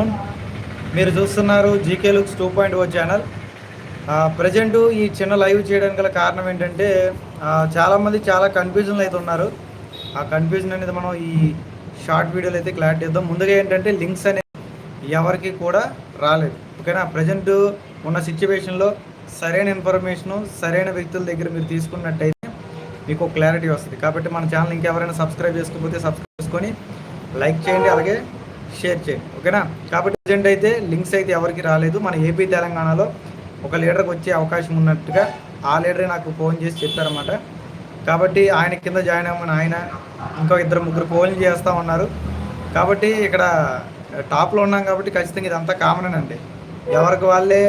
Afternoon మీరు చూస్తున్నారు GK looks two point o channel. Present ఈ చిన్న లైవ్ చేయడానికి గల కారణం ఏంటంటే చాలామంది చాలా కన్ఫ్యూజన్లు అయితే ఉన్నారు. ఆ కన్ఫ్యూజన్ అనేది మనం ఈ షార్ట్ వీడియోలు అయితే క్లారిటీ ఇద్దాం ముందుగా ఏంటంటే లింక్స్ అనేది ఎవరికి కూడా రాలేదు. ఓకేనా? ప్రజెంట్ ఉన్న సిచ్యువేషన్లో సరైన ఇన్ఫర్మేషను సరైన వ్యక్తుల దగ్గర మీరు తీసుకున్నట్టయితే మీకు క్లారిటీ వస్తుంది. కాబట్టి మన ఛానల్ ఇంకెవరైనా సబ్స్క్రైబ్ చేసుకోకపోతే సబ్స్క్రైబ్ చేసుకొని లైక్ చేయండి. అలాగే షేర్ చేయండి ఓకేనా? కాబట్టి ప్రజెంట్ అయితే లింక్స్ అయితే ఎవరికి రాలేదు. మన ఏపీ తెలంగాణలో ఒక లీడర్కి వచ్చే అవకాశం ఉన్నట్టుగా ఆ లీడరే నాకు ఫోన్ చేసి చెప్పారన్నమాట. కాబట్టి ఆయన కింద జాయిన్ అవ్వమని ఆయన ఇంకో ఇద్దరు ముగ్గురు ఫోన్లు చేస్తూ ఉన్నారు. కాబట్టి ఇక్కడ టాప్లో ఉన్నాం కాబట్టి ఖచ్చితంగా ఇదంతా కామన్ అండి. ఎవరికి వాళ్ళే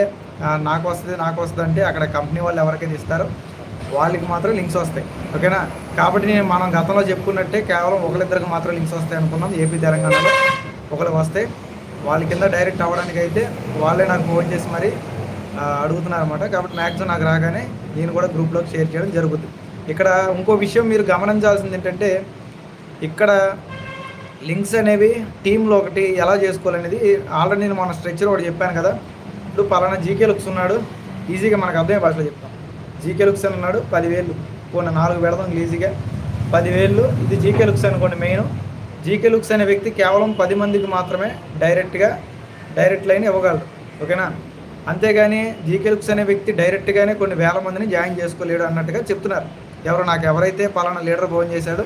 నాకు వస్తుంది నాకు వస్తుంది అంటే అక్కడ కంపెనీ వాళ్ళు ఎవరికైతే ఇస్తారో వాళ్ళకి మాత్రం లింక్స్ వస్తాయి. ఓకేనా? కాబట్టి నేను మనం గతంలో చెప్పుకున్నట్టే కేవలం ఒకరిద్దరికి మాత్రం లింక్స్ వస్తాయి అనుకున్నాం. ఏపీ తెలంగాణలో ఒకరు వస్తే వాళ్ళ కింద డైరెక్ట్ అవ్వడానికి అయితే వాళ్ళే నాకు ఫోన్ చేసి మరి అడుగుతున్నారు అనమాట కాబట్టి మ్యాక్సిమం నాకు రాగానే నేను కూడా గ్రూప్లోకి షేర్ చేయడం జరుగుతుంది. ఇక్కడ ఇంకో విషయం మీరు గమనించాల్సింది ఏంటంటే ఇక్కడ లింక్స్ అనేవి టీంలో ఒకటి ఎలా చేసుకోవాలనేది ఆల్రెడీ నేను మన స్ట్రెచ్చర్ ఒకటి చెప్పాను కదా. ఇప్పుడు పలానా జీకే లుక్స్ ఉన్నాడు ఈజీగా మనకు అర్థమయ్యే భాషలో చెప్తాం. జీకే లుక్స్ అని ఉన్నాడు పదివేలు. కొన్ని నాలుగు పెడదాం ఈజీగా. పదివేలు ఇది జీకే లుక్స్ అనుకోండి మెయిన్. జీకే లుక్స్ అనే వ్యక్తి కేవలం పది మందికి మాత్రమే డైరెక్ట్గా డైరెక్ట్ లైన్ ఇవ్వగలరు. ఓకేనా? అంతేగాని జీకే లుక్స్ అనే వ్యక్తి డైరెక్ట్గానే కొన్ని వేల మందిని జాయిన్ చేసుకోలేడు అన్నట్టుగా చెప్తున్నారు. ఎవరు నాకు ఎవరైతే పలానా లీడర్ ఫోన్ చేశాడో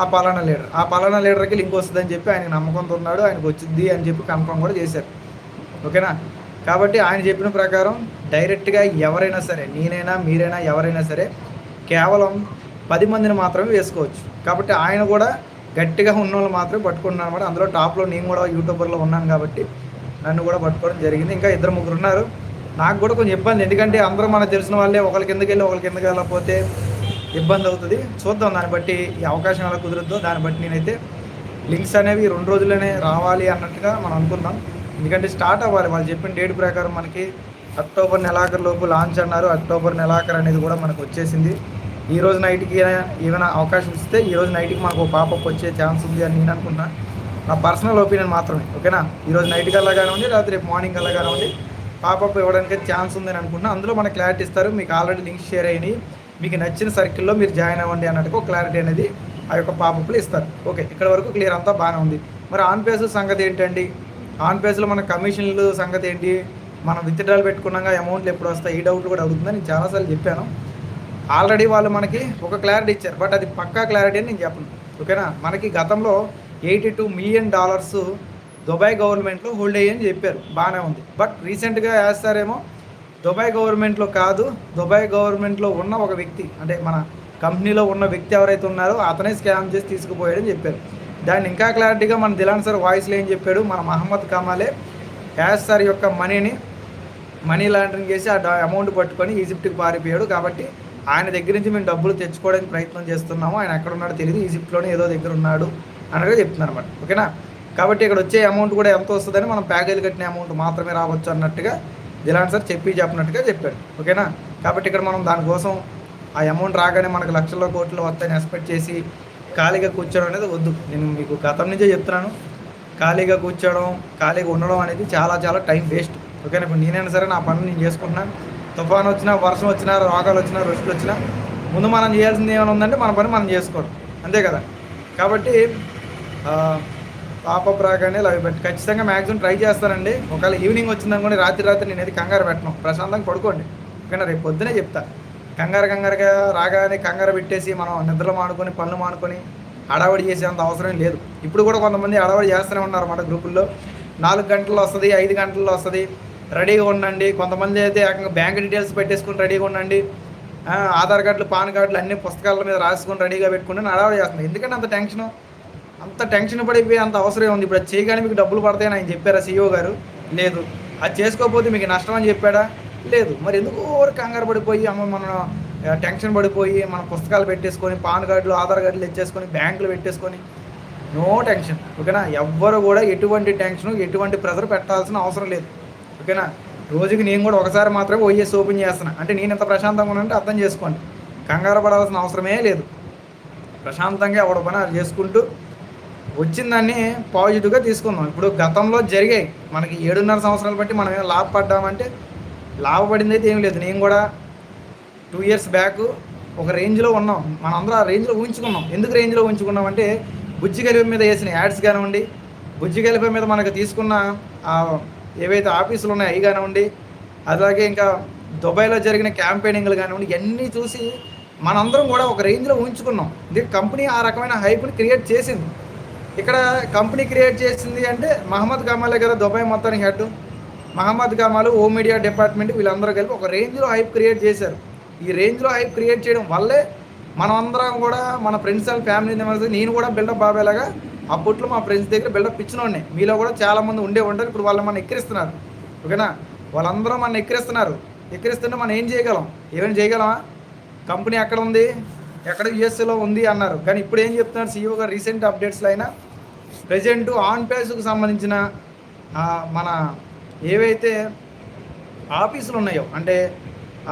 ఆ పలానా లీడర్ ఆ పలానా లీడర్కి లింక్ వస్తుందని చెప్పి ఆయన నమ్మకంతో ఉన్నాడు ఆయనకు వచ్చింది అని చెప్పి కన్ఫర్మ్ కూడా చేశారు. ఓకేనా? కాబట్టి ఆయన చెప్పిన ప్రకారం డైరెక్ట్గా ఎవరైనా సరే నేనైనా మీరైనా ఎవరైనా సరే కేవలం పది మందిని మాత్రమే వేసుకోవచ్చు. కాబట్టి ఆయన కూడా గట్టిగా ఉన్న వాళ్ళు మాత్రమే పట్టుకున్నాను అనమాట అందులో టాప్లో నేను కూడా యూట్యూబర్లో ఉన్నాను కాబట్టి నన్ను కూడా పట్టుకోవడం జరిగింది. ఇంకా ఇద్దరు ముగ్గురు ఉన్నారు. నాకు కూడా కొంచెం ఇబ్బంది. ఎందుకంటే అందరూ మనకు తెలిసిన వాళ్ళే. ఒకరి కిందకి వెళ్ళి ఒకరి కిందకి వెళ్ళకపోతే ఇబ్బంది అవుతుంది. చూద్దాం దాన్ని బట్టి ఈ అవకాశం ఎలా కుదురుద్దో. దాన్ని బట్టి నేనైతే లింక్స్ అనేవి రెండు రోజుల్లోనే రావాలి అన్నట్టుగా మనం అనుకుందాం. ఎందుకంటే స్టార్ట్ అవ్వాలి. వాళ్ళు చెప్పిన డేట్ ప్రకారం మనకి అక్టోబర్ నెలాఖరు లోపు లాంచ్ అన్నారు. అక్టోబర్ నెలాఖరు అనేది కూడా మనకు వచ్చేసింది. ఈ రోజు నైట్కి ఏమైనా అవకాశం ఇస్తే ఈ రోజు నైట్కి మాకు పాపప్ వచ్చే ఛాన్స్ ఉంది అని నేను అనుకుంటున్నా. నా పర్సనల్ ఒపీనియన్ మాత్రమే ఓకేనా? ఈ రోజు నైట్ కల్లా కానివ్వండి లేకపోతే రేపు మార్నింగ్ కల్లా కానివ్వండి పాపప్ ఇవ్వడానికి ఛాన్స్ ఉందని అనుకుంటున్నా. అందులో మనకు క్లారిటీ ఇస్తారు మీకు ఆల్రెడీ లింక్ షేర్ అయినాయి. మీకు నచ్చిన సర్కిల్లో మీరు జాయిన్ అవ్వండి అన్నట్టుగా ఒక క్లారిటీ అనేది ఆ యొక్క పాపప్లు ఇస్తారు. ఓకే ఇక్కడ వరకు క్లియర్ అంతా బాగానే ఉంది. మరి ఆన్ పేస్ సంగతి ఏంటండి? ఆన్ పేస్లో మన కమిషన్లు సంగతి ఏంటి? మనం విత్డ్రాలు పెట్టుకున్నాక అమౌంట్లు ఎప్పుడు వస్తాయి? ఈ డౌట్లు కూడా అడుగుతుందని నేను చాలాసార్లు చెప్పాను. ఆల్రెడీ వాళ్ళు మనకి ఒక క్లారిటీ ఇచ్చారు. బట్ అది పక్కా క్లారిటీ అని నేను చెప్పను. ఓకేనా మనకి గతంలో eighty two million dollars Dubai గవర్నమెంట్లో హోల్డ్ అయ్యని చెప్పారు. బాగానే ఉంది. బట్ రీసెంట్గా వేస్తారేమో దుబాయ్ గవర్నమెంట్లో కాదు దుబాయ్ గవర్నమెంట్లో ఉన్న ఒక వ్యక్తి అంటే మన కంపెనీలో ఉన్న వ్యక్తి ఎవరైతే ఉన్నారో అతనే స్కామ్ చేసి తీసుకుపోయాడని చెప్పారు. దాన్ని ఇంకా క్లారిటీగా మన దిలాన్ సార్ వాయిస్లో ఏం చెప్పాడు? మన మహమ్మద్ కమాలే యాజ్ సార్ యొక్క మనీని మనీ లాండరింగ్ చేసి ఆ అమౌంట్ పట్టుకొని ఈజిప్ట్కి పారిపోయాడు. కాబట్టి ఆయన దగ్గర నుంచి మేము డబ్బులు తెచ్చుకోవడానికి ప్రయత్నం చేస్తున్నాము. ఆయన ఎక్కడ ఉన్నాడో తెలియదు ఈజిప్ట్లోనే ఏదో దగ్గర ఉన్నాడు అన్నట్టుగా చెప్తున్నారు అనమాట ఓకేనా? కాబట్టి ఇక్కడ వచ్చే అమౌంట్ కూడా ఎంత వస్తుందని మనం ప్యాకేజ్ కట్టిన అమౌంట్ మాత్రమే రావచ్చు అన్నట్టుగా దిలాన్ సార్ చెప్పి చెప్పినట్టుగా చెప్పాడు. ఓకేనా? కాబట్టి ఇక్కడ మనం దానికోసం ఆ అమౌంట్ రాగానే మనకు లక్షల్లో కోట్లు వస్తాయని ఎక్స్పెక్ట్ చేసి ఖాళీగా కూర్చోడం అనేది వద్దు. నేను మీకు గతం నుంచే చెప్తున్నాను. ఖాళీగా కూర్చోవడం ఖాళీగా ఉండడం అనేది చాలా చాలా టైం వేస్ట్. ఓకేనా? ఇప్పుడు నేనైనా సరే నా పనులు నేను చేసుకుంటున్నాను. తుఫాన్ వచ్చినా వర్షం వచ్చినా రోగాలు వచ్చినా రుచులు వచ్చినా ముందు మనం చేయాల్సింది ఏమైనా ఉందంటే మన పని మనం చేసుకోవడం. అంతే కదా? కాబట్టి పాపప్ రాగానే లవ్ పెట్టి ఖచ్చితంగా మ్యాక్సిమం ట్రై చేస్తానండి. ఒకవేళ ఈవినింగ్ వచ్చిందనుకోండి రాత్రి రాత్రి నేను ఏది కంగారు పెట్టను. ప్రశాంతంగా పడుకోండి. ఓకేనా? రేపు పొద్దునే చెప్తా. కంగారు కంగారుగా రాగానే కంగారు పెట్టేసి మనం నిద్రలు మానుకొని పనులు మానుకొని హడావడి చేసేంత అవసరం లేదు. ఇప్పుడు కూడా కొంతమంది హడావడి చేస్తూనే ఉన్నారు అన్నమాట గ్రూపుల్లో. నాలుగు గంటల్లో వస్తుంది ఐదు గంటల్లో వస్తుంది. రెడీగా ఉండండి. కొంతమంది అయితే ఏకంగా బ్యాంక్ డీటెయిల్స్ పెట్టేసుకుని రెడీగా ఉండండి. ఆధార్ కార్డులు పాన్ కార్డులు అన్ని పుస్తకాల మీద రాసుకొని రెడీగా పెట్టుకుని హడావడి చేస్తున్నాను ఎందుకంటే అంత టెన్షన్? అంత టెన్షన్ పడిపోయి అంత అవసరం ఉంది. ఇప్పుడు చేయగానే మీకు డబ్బులు పడతాయని ఆయన చెప్పారా సీఈఓ గారు? లేదు. అది చేసుకోకపోతే మీకు నష్టం అని చెప్పాడా? లేదు. మరి ఎందుకు ఓవర్ కంగారు పడిపోయి అమ్మ మనం టెన్షన్ పడిపోయి మన పుస్తకాలు పెట్టేసుకొని పాన్ కార్డులు ఆధార్ కార్డులు తెచ్చేసుకొని బ్యాంకులు పెట్టేసుకొని నో టెన్షన్. ఓకేనా? ఎవ్వరు కూడా ఎటువంటి టెన్షన్ ఎటువంటి ప్రెజర్ పెట్టాల్సిన అవసరం లేదు. ఓకేనా? రోజుకి నేను కూడా ఒకసారి మాత్రమే ఓఎస్ ఓపెన్ చేస్తాను అంటే నేను ఎంత ప్రశాంతంగా ఉన్నానంటే అర్థం చేసుకోండి. కంగారు పడాల్సిన అవసరమే లేదు. ప్రశాంతంగా ఎవడ పని అది చేసుకుంటూ వచ్చిందాన్ని పాజిటివ్గా తీసుకుందాం. ఇప్పుడు గతంలో జరిగాయి. మనకి ఏడున్నర సంవత్సరాలు బట్టి మనం ఏమైనా లాభపడ్డామంటే లాభపడింది అయితే ఏం లేదు. నేను కూడా టూ ఇయర్స్ బ్యాక్ ఒక రేంజ్లో ఉన్నాం. మనందరం ఆ రేంజ్లో ఊహించుకున్నాం. ఎందుకు రేంజ్లో ఊహించుకున్నాం అంటే బుజ్జి గలిపి మీద వేసిన యాడ్స్ కానివ్వండి బుజ్జి గలిపి మీద మనకు తీసుకున్న ఏవైతే ఆఫీసులు ఉన్నాయో అవి కానివ్వండి అలాగే ఇంకా దుబాయ్లో జరిగిన క్యాంపెయినింగ్లు కానివ్వండి ఇవన్నీ చూసి మనందరం కూడా ఒక రేంజ్లో ఊహించుకున్నాం. ఇది కంపెనీ ఆ రకమైన హైప్ని క్రియేట్ చేసింది. ఇక్కడ కంపెనీ క్రియేట్ చేసింది అంటే మహమ్మద్ గమాలే కదా దుబాయ్ మొత్తానికి హెడ్ మహమ్మద్ గమాలు ఓ మీడియా డిపార్ట్మెంట్ వీళ్ళందరూ కలిపి ఒక రేంజ్లో హైప్ క్రియేట్ చేశారు. ఈ రేంజ్లో హైప్ క్రియేట్ చేయడం వల్లే మనమందరం కూడా మన ఫ్రెండ్స్ అండ్ ఫ్యామిలీ మెంబర్స్ నేను కూడా బిల్డప్ బాబేలాగా అప్పట్లో మా ఫ్రెండ్స్ దగ్గర బిల్డప్ ఇచ్చినోడిని. మీలో కూడా చాలామంది ఉండే ఉంటారు. ఇప్పుడు వాళ్ళు మన ఎక్కిరిస్తున్నారు. ఓకేనా వాళ్ళందరూ మన ఎక్కిరిస్తున్నారు. ఎక్కిరిస్తుంటే మనం ఏం చేయగలం? ఏమైనా చేయగలమా? కంపెనీ ఎక్కడ ఉంది? ఎక్కడ యుఎస్ఏలో ఉంది అన్నారు. కానీ ఇప్పుడు ఏం చెప్తున్నారు సీఈఓ గారు? రీసెంట్ అప్డేట్స్లో అయినా ప్రజెంట్ ఆన్ పేస్కు సంబంధించిన మన ఏవైతే ఆఫీసులు ఉన్నాయో అంటే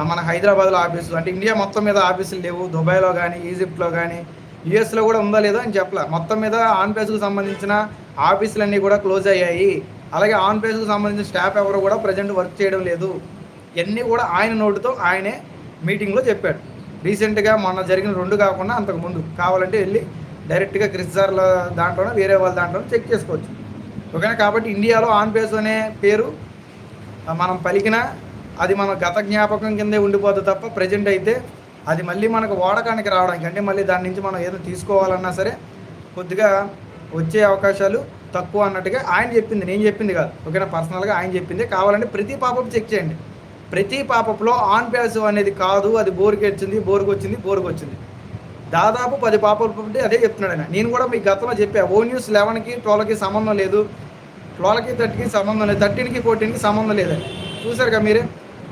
మన హైదరాబాద్లో ఆఫీసులు అంటే ఇండియా మొత్తం మీద ఆఫీసులు లేవు. దుబాయ్లో కానీ ఈజిప్ట్లో కానీ యుఎస్లో కూడా ఉందా లేదో అని చెప్పలే. మొత్తం మీద ఆన్ పేస్కు సంబంధించిన ఆఫీసులన్నీ కూడా క్లోజ్ అయ్యాయి. అలాగే ఆన్ పేస్కు సంబంధించిన స్టాఫ్ ఎవరు కూడా ప్రజెంట్ వర్క్ చేయడం లేదు. ఇవన్నీ కూడా ఆయన నోటుతో ఆయనే మీటింగ్లో చెప్పాడు. రీసెంట్గా మొన్న జరిగిన రెండు కాకుండా అంతకు ముందు. కావాలంటే వెళ్ళి డైరెక్ట్గా క్రిస్జార్ల దాంట్లోనే వేరే వాళ్ళ దాంట్లో చెక్ చేసుకోవచ్చు. ఓకేనా? కాబట్టి ఇండియాలో ఆన్ పేస్ అనే పేరు మనం పలికిన అది మన గత జ్ఞాపకం కిందే ఉండిపోతుంది తప్ప ప్రజెంట్ అయితే అది మళ్ళీ మనకు వాడకానికి రావడానికి అంటే మళ్ళీ దాని నుంచి మనం ఏదో తీసుకోవాలన్నా సరే కొద్దిగా వచ్చే అవకాశాలు తక్కువ అన్నట్టుగా ఆయన చెప్పింది నేను చెప్పింది కాదు. ఓకేనా? పర్సనల్గా ఆయన చెప్పింది. కావాలంటే ప్రతి పాపప్ చెక్ చేయండి. ప్రతి పాపప్లో ఆన్ ప్యాసివ్ అనేది కాదు అది బోర్కి వచ్చింది బోర్కి వచ్చింది బోర్కి వచ్చింది దాదాపు పది పాపలు అదే చెప్తున్నాడు ఆయన. నేను కూడా మీకు గతంలో చెప్పా ఓ న్యూస్ లెవెన్కి ట్వెల్వ్కి సంబంధం లేదు. ట్వెల్వ్కి థర్టీకి సంబంధం లేదు థర్టీన్కి ఫోర్టీన్కి సంబంధం లేదని చూసారుగా మీరే?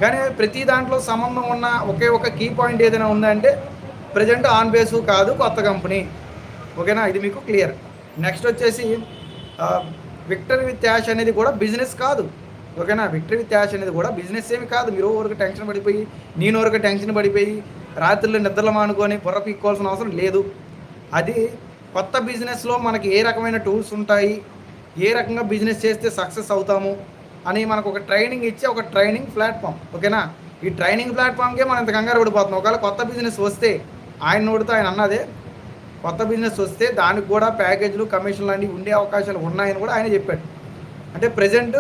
కానీ ప్రతి దాంట్లో సంబంధం ఉన్న ఒకే ఒక కీ పాయింట్ ఏదైనా ఉందంటే ప్రజెంట్ ఆన్ బేసు కాదు కొత్త కంపెనీ ఓకేనా? ఇది మీకు క్లియర్ నెక్స్ట్ వచ్చేసి విక్టరీ విత్ యాష్ అనేది కూడా బిజినెస్ కాదు. ఓకేనా? విక్టరీ విత్ యాష్ అనేది కూడా బిజినెస్ ఏమి కాదు. మీరు ఊరికి టెన్షన్ పడిపోయి నేను ఊరికి టెన్షన్ పడిపోయి రాత్రులు నిద్రలు మానుకొని బుర్ర పీక్కోవాల్సిన అవసరం లేదు. అది కొత్త బిజినెస్లో మనకి ఏ రకమైన టూల్స్ ఉంటాయి ఏ రకంగా బిజినెస్ చేస్తే సక్సెస్ అవుతాము అని మనకు ఒక ట్రైనింగ్ ఇచ్చే ఒక ట్రైనింగ్ ప్లాట్ఫామ్ ఓకేనా? ఈ ట్రైనింగ్ ప్లాట్ఫామ్కే మనం ఇంత కంగారు పడిపోతున్నాం. ఒకవేళ కొత్త బిజినెస్ వస్తే ఆయన నోడితో ఆయన అన్నదే కొత్త బిజినెస్ వస్తే దానికి కూడా ప్యాకేజీలు కమిషన్లు అన్నీ ఉండే అవకాశాలు ఉన్నాయని కూడా ఆయన చెప్పాడు. అంటే ప్రజెంట్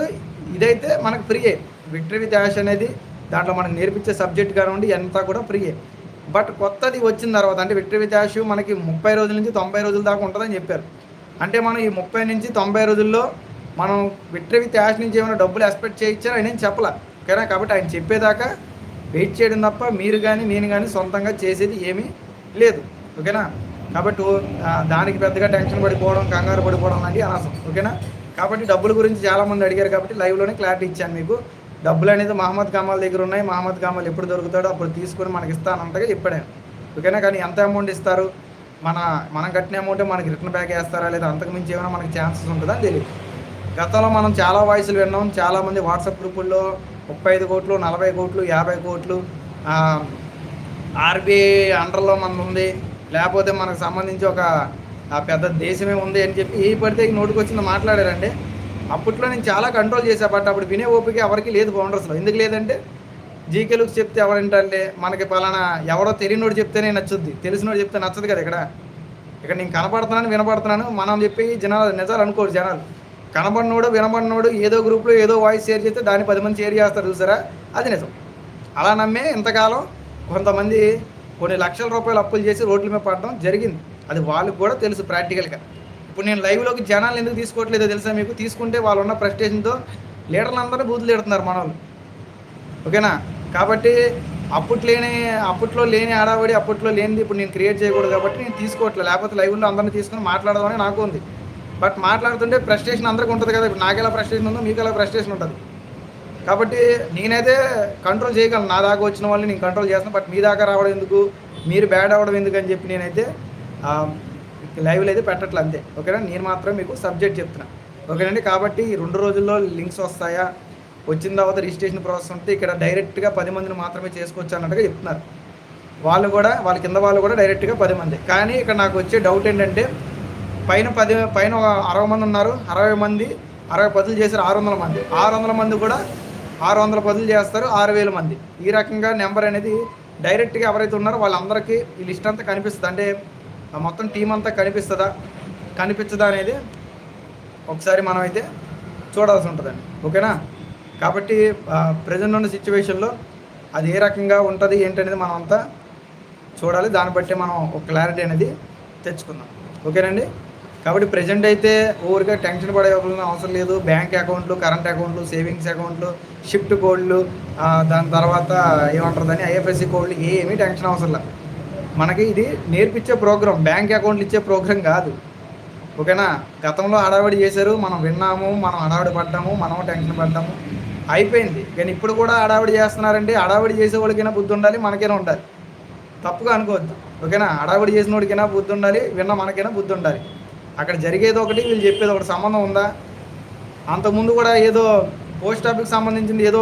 ఇదైతే మనకు ఫ్రీయే విక్టరీ విత్ యాష్ అనేది దాంట్లో మనకు నేర్పించే సబ్జెక్ట్ కానివ్వండి అంతా కూడా ఫ్రీయే బట్ కొత్తది వచ్చిన తర్వాత అంటే విక్టరీ విత్ యాష్ మనకి ముప్పై రోజుల నుంచి తొంభై రోజుల దాకా ఉంటుందని చెప్పారు. అంటే మనం ఈ ముప్పై నుంచి తొంభై రోజుల్లో మనం విక్టరీ యాష్ నుంచి ఏమైనా డబ్బులు ఎక్స్పెక్ట్ చేయించారో ఆయన చెప్పలే. ఓకేనా? కాబట్టి ఆయన చెప్పేదాకా వెయిట్ చేయడం తప్ప మీరు కానీ నేను కానీ సొంతంగా చేసేది ఏమీ లేదు. ఓకేనా? కాబట్టి దానికి పెద్దగా టెన్షన్ పడిపోవడం కంగారు పడిపోవడం లాంటివి అనవసరం. ఓకేనా? కాబట్టి డబ్బుల గురించి చాలామంది అడిగారు కాబట్టి లైవ్లోనే క్లారిటీ ఇచ్చాను మీకు. డబ్బులు అనేది మహమ్మద్ కమాల్ దగ్గర ఉన్నాయి. మహమ్మద్ కమాల్ ఎప్పుడు దొరుకుతాడో అప్పుడు తీసుకొని మనకి ఇస్తానంతగా చెప్పాడు ఓకేనా? కానీ ఎంత అమౌంట్ ఇస్తారు? మన మనం కట్టిన అమౌంట్ మనకి రిటర్న్ బ్యాక్ వేస్తారా? లేదా అంతకుమించి ఏమైనా మనకి ఛాన్సెస్ ఉంటుందా తెలియదు గతంలో మనం చాలా వాయిస్లు విన్నాం. చాలామంది వాట్సాప్ గ్రూపుల్లో ముప్పై ఐదు కోట్లు నలభై కోట్లు యాభై కోట్లు ఆర్బీఐ అండర్లో మన ఉంది. లేకపోతే మనకు సంబంధించి ఒక పెద్ద దేశమే ఉంది అని చెప్పి ఏ పడితే నోటికి వచ్చింది మాట్లాడారండి. అప్పట్లో నేను చాలా కంట్రోల్ చేసా బట్ అప్పుడు వినే ఓపిక ఎవరికి లేదు బౌండర్స్లో ఎందుకు లేదంటే జీకేలకు చెప్తే ఎవరంటే మనకి పలానా ఎవరో తెలియనోడు చెప్తేనే నచ్చుద్ది. తెలిసినోడు చెప్తే నచ్చదు కదా ఇక్కడ. ఇక్కడ నేను కనపడుతున్నాను వినపడుతున్నాను మనం చెప్పి జనాలు నిజాలు అనుకోరు జనాలు. కనబడినోడు వినబడినోడు ఏదో గ్రూప్లో ఏదో వాయిస్ షేర్ చేస్తే దాన్ని పది మంది షేర్ చేస్తారు చూసారా? అది నిజం. అలా నమ్మే ఇంతకాలం కొంతమంది కొన్ని లక్షల రూపాయలు అప్పులు చేసి రోడ్ల మీద పడడం జరిగింది. అది వాళ్ళకి కూడా తెలుసు ప్రాక్టికల్గా. ఇప్పుడు నేను లైవ్లోకి జనాలు ఎందుకు తీసుకోవట్లేదో తెలుసా మీకు? తీసుకుంటే వాళ్ళు ఉన్న ప్రెస్టేషన్తో లీడర్లు అందరూ బూతులు తిడుతున్నారు మన వాళ్ళు ఓకేనా? కాబట్టి అప్పట్లో లేని అప్పట్లో లేని ఆడావడి అప్పట్లో లేనిది ఇప్పుడు నేను క్రియేట్ చేయకూడదు కాబట్టి నేను తీసుకోవట్లేదు. లేకపోతే లైవ్లో అందరిని తీసుకొని మాట్లాడదామని నాకు ఉంది. బట్ మాట్లాడుతుంటే ఫ్రస్ట్రేషన్ అందరికీ ఉంటుంది కదా. ఇప్పుడు నాకు ఎలా ప్రెస్టేషన్ ఉందో మీకు ఎలా ఫ్రస్ట్రేషన్ ఉంటుంది? కాబట్టి నేనైతే కంట్రోల్ చేయగలను. నా దాకా వచ్చిన వాళ్ళని నేను కంట్రోల్ చేస్తాను బట్ మీ దాకా రావడం ఎందుకు? మీరు బ్యాడ్ అవ్వడం ఎందుకు అని చెప్పి నేనైతే లైవ్లో అయితే పెట్టట్లే అంతే. ఓకేనా? నేను మాత్రం మీకు సబ్జెక్ట్ చెప్తున్నా. ఓకేనండి? కాబట్టి ఈ రెండు రోజుల్లో లింక్స్ వస్తాయా? వచ్చిన తర్వాత రిజిస్ట్రేషన్ ప్రాసెస్ ఉంటే ఇక్కడ డైరెక్ట్గా పది మందిని మాత్రమే చేసుకోవచ్చు అన్నట్టుగా చెప్తున్నారు. వాళ్ళు కూడా వాళ్ళ కింద వాళ్ళు కూడా డైరెక్ట్గా పది మంది. కానీ ఇక్కడ నాకు వచ్చే డౌట్ ఏంటంటే పైన పది పైన అరవై మంది ఉన్నారు. అరవై మంది అరవై పదులు చేశారు ఆరు వందల మంది. ఆరు వందల మంది కూడా ఆరు వందల పదులు చేస్తారు ఆరు వేల మంది. ఈ రకంగా నెంబర్ అనేది డైరెక్ట్గా ఎవరైతే ఉన్నారో వాళ్ళందరికీ ఈ లిస్ట్ అంతా కనిపిస్తుంది. అంటే మొత్తం టీం అంతా కనిపిస్తుందా? కనిపించదా అనేది ఒకసారి మనం అయితే చూడాల్సి ఉంటుందండి. ఓకేనా? కాబట్టి ప్రజెంట్ ఉన్న సిచ్యువేషన్లో అది ఏ రకంగా ఉంటుంది ఏంటనేది మనం అంతా చూడాలి. దాన్ని బట్టి మనం ఒక క్లారిటీ అనేది తెచ్చుకుందాం. ఓకేనండి? కాబట్టి ప్రజెంట్ అయితే ఊరికే టెన్షన్ పడే అవసరం లేదు. బ్యాంక్ అకౌంట్లు కరెంట్ అకౌంట్లు సేవింగ్స్ అకౌంట్లు షిఫ్ట్ కోడ్లు దాని తర్వాత ఏమంటారు దాన్ని ఐఎఫ్ఎస్సి కోడ్లు ఏమీ టెన్షన్ అవసరం లేదు. మనకి ఇది నేర్పించే ప్రోగ్రామ్ బ్యాంక్ అకౌంట్లు ఇచ్చే ప్రోగ్రామ్ కాదు. ఓకేనా? గతంలో హడావిడి చేశారు మనం విన్నాము మనం హడావిడి పడ్డాము మనం టెన్షన్ పడ్డాము. అయిపోయింది. కానీ ఇప్పుడు కూడా హడావిడి చేస్తున్నారంటే హడావిడి చేసే వాళ్ళకైనా బుద్ధి ఉండాలి మనకైనా ఉండాలి. తప్పుగా అనుకోవద్దు. ఓకేనా? హడావిడి చేసిన వాడికైనా బుద్ధి ఉండాలి విన్న మనకైనా బుద్ధి ఉండాలి. అక్కడ జరిగేది ఒకటి వీళ్ళు చెప్పేది ఒకటి సంబంధం ఉందా? అంతకుముందు కూడా ఏదో పోస్ట్ ఆఫీస్కి సంబంధించింది ఏదో